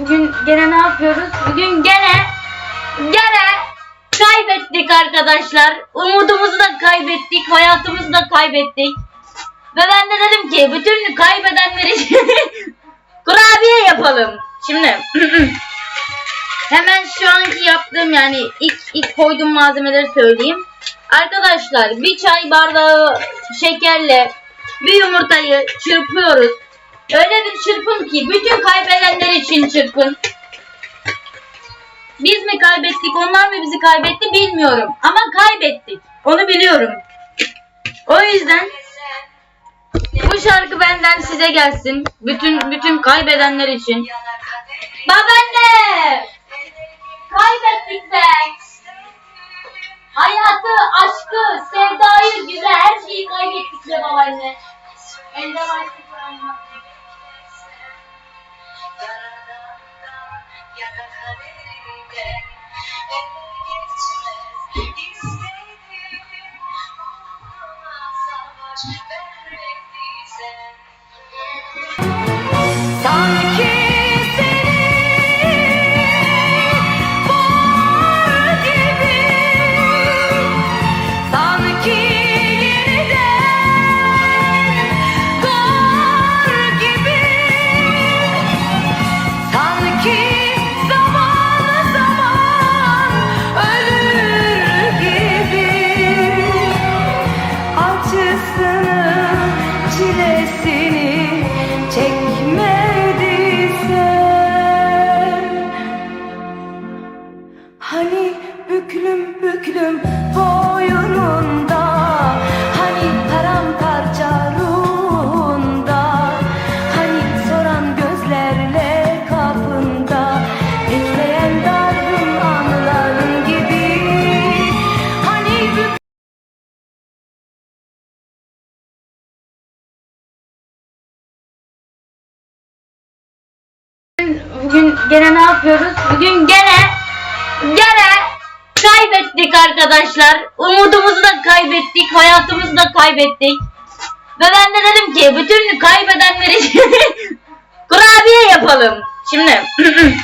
Bugün gene ne yapıyoruz? Bugün gene gene kaybettik arkadaşlar. Umudumuzu da kaybettik, hayatımızı da kaybettik. Ve ben de dedim ki bütün kaybedenler için kurabiye yapalım. Şimdi hemen şu anki yaptığım yani ilk ilk koyduğum malzemeleri söyleyeyim. Arkadaşlar bir çay bardağı şekerle bir yumurtayı çırpıyoruz. Öyle bir çırpın ki bütün kaybedenler için çırpın. Biz mi kaybettik, onlar mı bizi kaybetti bilmiyorum. Ama kaybettik. Onu biliyorum. O yüzden bu şarkı benden size gelsin. Bütün bütün kaybedenler için. Babaanne! Kaybettik be! Hayatı, aşkı, sevdayı, güzel her şeyi kaybettik be babaanne. Elde var Sanki büklüm büklüm boynunda. Hani paramparça ruhunda. Hani soran gözlerle kapında. Bekleyen dargın anıların gibi. Hani büklüm Bugün gene ne yapıyoruz? Bugün gene arkadaşlar. Umudumuzu da kaybettik, hayatımızı da kaybettik. Ve ben de dedim ki bütün kaybedenler için kurabiye yapalım. Şimdi